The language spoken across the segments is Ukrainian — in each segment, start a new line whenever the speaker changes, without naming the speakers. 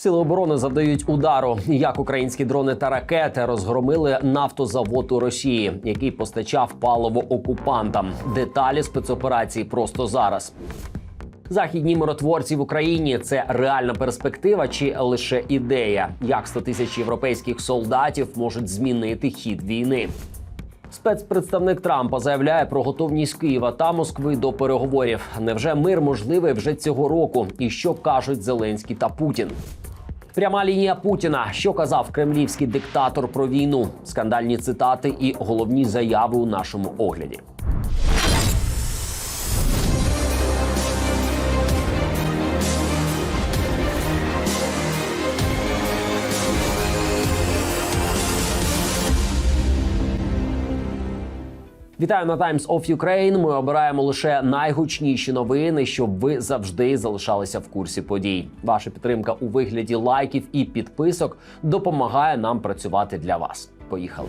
Сили оборони завдають удару, як українські дрони та ракети розгромили нафтозавод у Росії, який постачав паливо окупантам. Деталі спецоперації просто зараз. Західні миротворці в Україні це реальна перспектива чи лише ідея? Як 100 тисяч європейських солдатів можуть змінити хід війни? Спецпредставник Трампа заявляє про готовність Києва та Москви до переговорів. Невже мир можливий вже цього року? І що кажуть Зеленський та Путін? Пряма лінія Путіна, що казав кремлівський диктатор про війну, скандальні цитати і головні заяви у нашому огляді. Вітаю на Times of Ukraine. Ми обираємо лише найгучніші новини, щоб ви завжди залишалися в курсі подій. Ваша підтримка у вигляді лайків і підписок допомагає нам працювати для вас. Поїхали.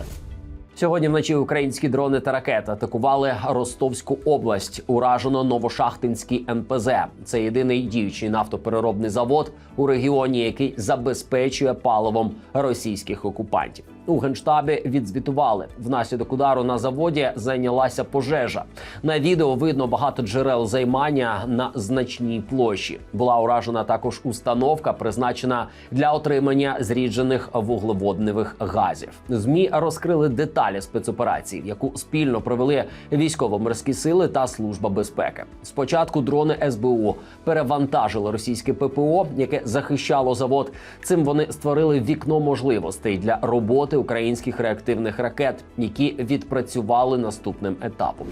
Сьогодні вночі українські дрони та ракети атакували Ростовську область. Уражено Новошахтинський НПЗ. Це єдиний діючий нафтопереробний завод у регіоні, який забезпечує паливом російських окупантів. У генштабі відзвітували внаслідок удару на заводі зайнялася пожежа. На відео видно багато джерел займання на значній площі. Була уражена також установка, призначена для отримання зріджених вуглеводневих газів. Змі розкрили деталі спецоперації, яку спільно провели військово-морські сили та служба безпеки. Спочатку дрони СБУ перевантажили російське ППО, яке захищало завод. Цим вони створили вікно можливостей для роботи українських реактивних ракет, які відпрацювали наступним етапом.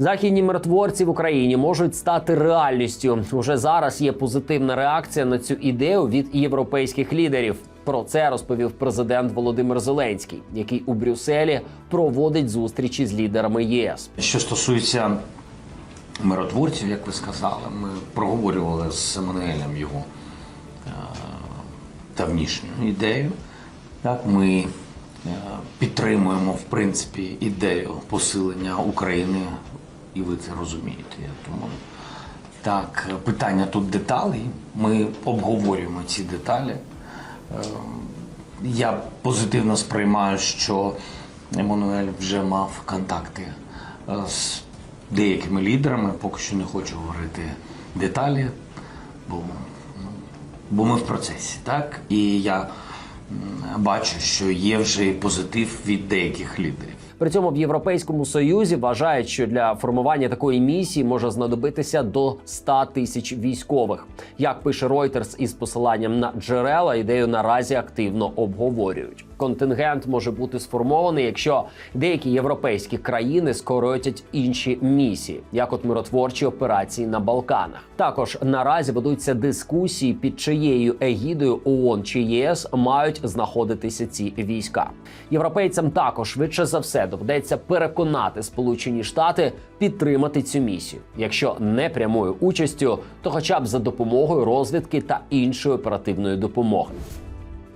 Західні миротворці в Україні можуть стати реальністю. Уже зараз є позитивна реакція на цю ідею від європейських лідерів. Про це розповів президент Володимир Зеленський, який у Брюсселі проводить зустрічі з лідерами ЄС.
Що стосується миротворців, як ви сказали, ми проговорювали з Еммануелем його е, давнішню ідею. Так, ми е, підтримуємо в принципі ідею посилення України, і ви це розумієте. Я Тому так, питання тут деталей. Ми обговорюємо ці деталі. Е, Я позитивно сприймаю, що Еммануель вже мав контакти е, з деякими лідерами. Поки що не хочу говорити деталі, бо, ну, бо ми в процесі, так? І я бачу, що є вже позитив від деяких лідерів.
При цьому в Європейському Союзі вважають, що для формування такої місії може знадобитися до 100 тисяч військових. Як пише Reuters із посиланням на джерела, ідею наразі активно обговорюють. Контингент може бути сформований, якщо деякі європейські країни скоротять інші місії, як от миротворчі операції на Балканах. Також наразі ведуться дискусії, під чиєю егідою ООН чи ЄС мають знаходитися ці війська. Європейцям також швидше за все доведеться переконати Сполучені Штати підтримати цю місію, якщо не прямою участю, то хоча б за допомогою розвідки та іншої оперативної допомоги.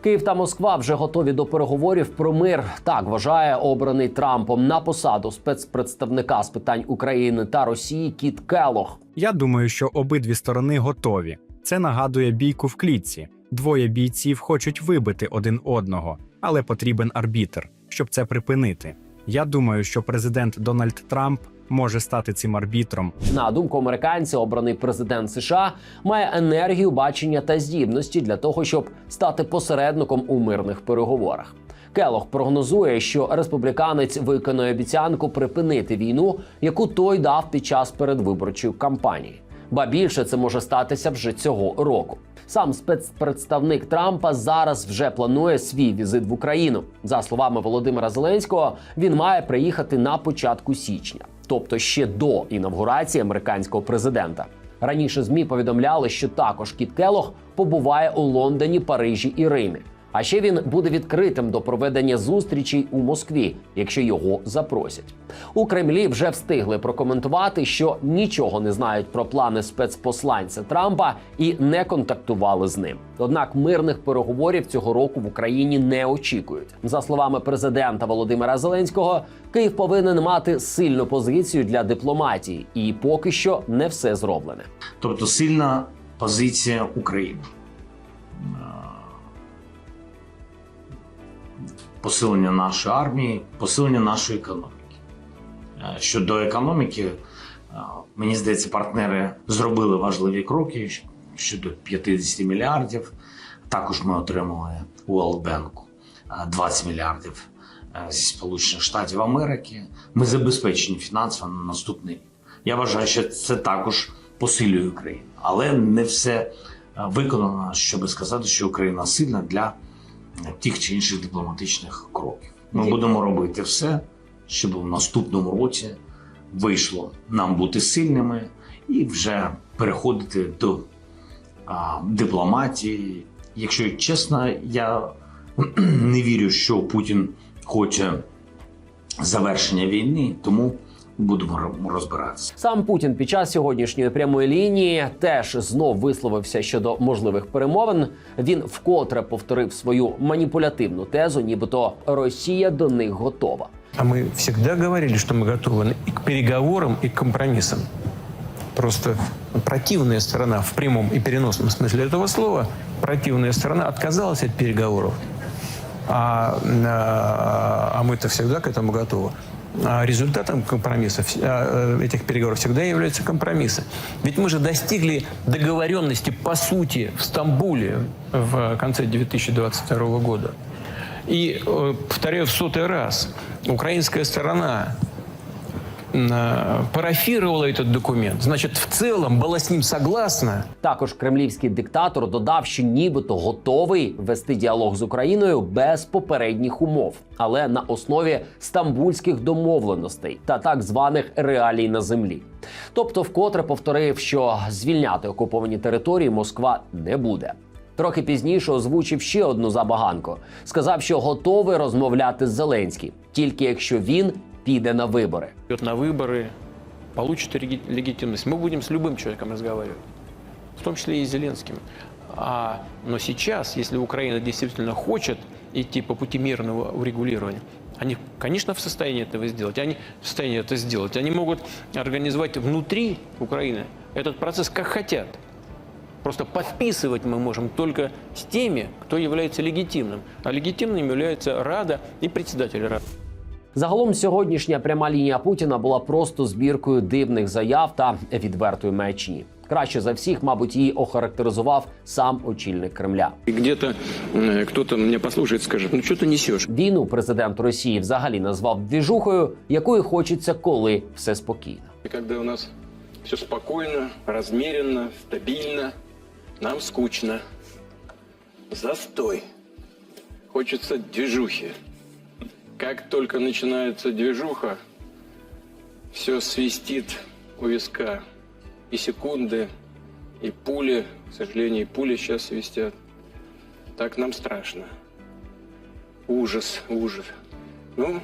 Київ та Москва вже готові до переговорів про мир. Так вважає обраний Трампом на посаду спецпредставника з питань України та Росії Кіт Келох.
Я думаю, що обидві сторони готові. Це нагадує бійку в клітці. Двоє бійців хочуть вибити один одного, але потрібен арбітр, щоб це припинити. Я думаю, що президент Дональд Трамп може стати цим арбітром.
На думку американців, обраний президент США має енергію, бачення та здібності для того, щоб стати посередником у мирних переговорах. Келох прогнозує, що республіканець виконує обіцянку припинити війну, яку той дав під час передвиборчої кампанії. Ба більше це може статися вже цього року. Сам спецпредставник Трампа зараз вже планує свій візит в Україну. За словами Володимира Зеленського, він має приїхати на початку січня, тобто ще до інавгурації американського президента. Раніше змі повідомляли, що також Кіт Келох побуває у Лондоні, Парижі і Римі. А ще він буде відкритим до проведення зустрічей у Москві, якщо його запросять. У Кремлі вже встигли прокоментувати, що нічого не знають про плани спецпосланця Трампа і не контактували з ним. Однак мирних переговорів цього року в Україні не очікують. За словами президента Володимира Зеленського, Київ повинен мати сильну позицію для дипломатії, і поки що не все зроблене.
Тобто сильна позиція України. Посилення нашої армії, посилення нашої економіки. Е, Щодо економіки, е, мені здається, партнери зробили важливі кроки щодо 50 мільярдів. Також ми отримали у Албенку 20 мільярдів е, зі Сполучених Штатів Америки. Ми забезпечені фінансово на наступний рік. Я вважаю, що це також посилює Україну, але не все виконано, щоб сказати, що Україна сильна для тих чи інших дипломатичних кроків. Ми будемо робити все, щоб в наступному році вийшло нам бути сильними і вже переходити до а, дипломатії. Якщо чесно, я не вірю, що Путін хоче завершення війни, тому будемо ро- розбиратися.
Сам Путін під час сьогоднішньої прямої лінії теж знов висловився щодо можливих перемовин. Він вкотре повторив свою маніпулятивну тезу, нібито Росія до них готова.
А мы всегда говорили, что мы готовы и к переговорам, и к компромиссам. Просто противная сторона в прямом и переносном смысле этого слова, противная сторона отказалась от переговоров. А, а, а мы-то всегда к этому готовы. А результатом компромиссов, а, э, этих переговоров всегда являются компромиссы. Ведь мы же достигли договоренности по сути в Стамбуле в конце 2022 года. И, э, повторяю в сотый раз, украинская сторона э, парафировала этот документ. Значит, в целом была с ним согласна.
Також кремлівський диктатор додав, що нібито готовий вести діалог з Україною без попередніх умов, але на основі стамбульських домовленостей та так званих реалій на землі. Тобто, вкотре повторив, що звільняти окуповані території Москва не буде. Трохи пізніше озвучив ще одну забаганку. Сказав, що готовий розмовляти з Зеленським, тільки якщо він піде на вибори.
На выборы, получит реги- легитимность. Мы будем с любым человеком разговаривать, в том числе и с Зеленским. А, но сейчас, если Украина действительно хочет идти по пути мирного урегулирования, они, конечно, в состоянии этого сделать. Они в состоянии это сделать. Они могут организовать внутри Украины этот процесс как хотят. Просто подписывать мы можем только с теми, кто является легитимным. А легитимным является Рада и председатель Рады.
Загалом сьогоднішня пряма лінія Путіна була просто збіркою дивних заяв та відвертої маячні. Краще за всіх, мабуть, її охарактеризував сам очільник Кремля.
И где-то кто-то меня послушает и скажет, ну что ты несешь?
Війну президент Росії взагалі назвав двіжухою, якої хочеться, коли все спокійно.
И когда у нас все спокойно, размеренно, стабильно, нам скучно. Застой. Хочется движухи. Как только начинается движуха, все свистит у виска. И секунды, и пули, к сожалению, и пули сейчас свистят. Так нам страшно. Ужас, ужас. Ну,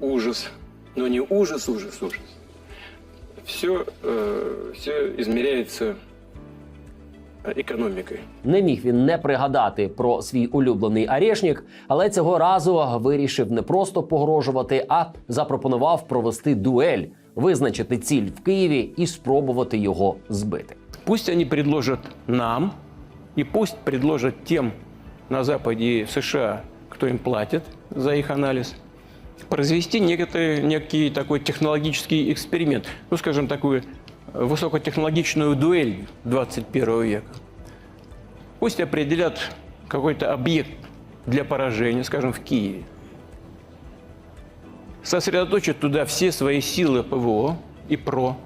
ужас. Но не ужас, ужас, ужас. Все, все измеряется э, экономикой.
Не міг він не пригадати про свій улюблений арешнік, але цього разу вирішив не просто погрожувати, а запропонував провести дуель, визначити ціль в Києві і спробувати його збити.
Пусть они предложат нам, и пусть предложат тем на Западе и в США, кто им платит за их анализ, произвести некоторый, некий такой технологический эксперимент, ну, скажем, такую э, высокотехнологичную дуэль 21 века. Пусть определят какой-то объект для поражения, скажем, в Киеве. Сосредоточат туда все свои силы ПВО и ПРО,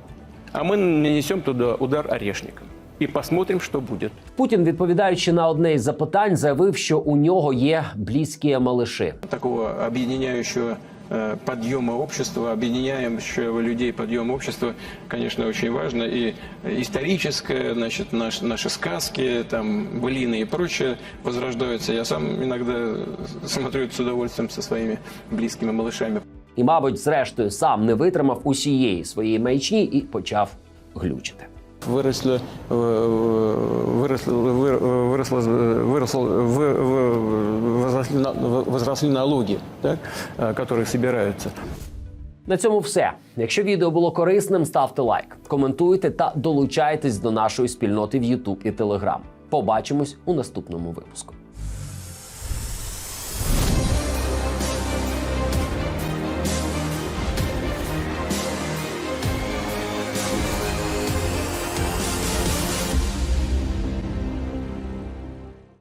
а мы нанесем туда удар орешником. И посмотрим, что будет.
Путін, відповідаючи на одне із запитань, заявив, що у нього є близькі малиші.
Такого объединяющего э, подъема общества, объединяющего людей подъема общества, конечно, очень важно. И историческое, значит, наш, наши сказки, там, былины и прочее возрождаются. Я сам иногда смотрю это с удовольствием со своими близкими малышами.
І, мабуть, зрештою, сам не витримав усієї своєї маячні і почав глючити.
Выросло, э, выросло, вы- выросло, выросло, вы- вы- возросли, на- возросли налоги, так, э, которые собираются.
На цьому все. Якщо відео було корисним, ставте лайк, коментуйте та долучайтесь до нашої спільноти в YouTube і Telegram. Побачимось у наступному випуску.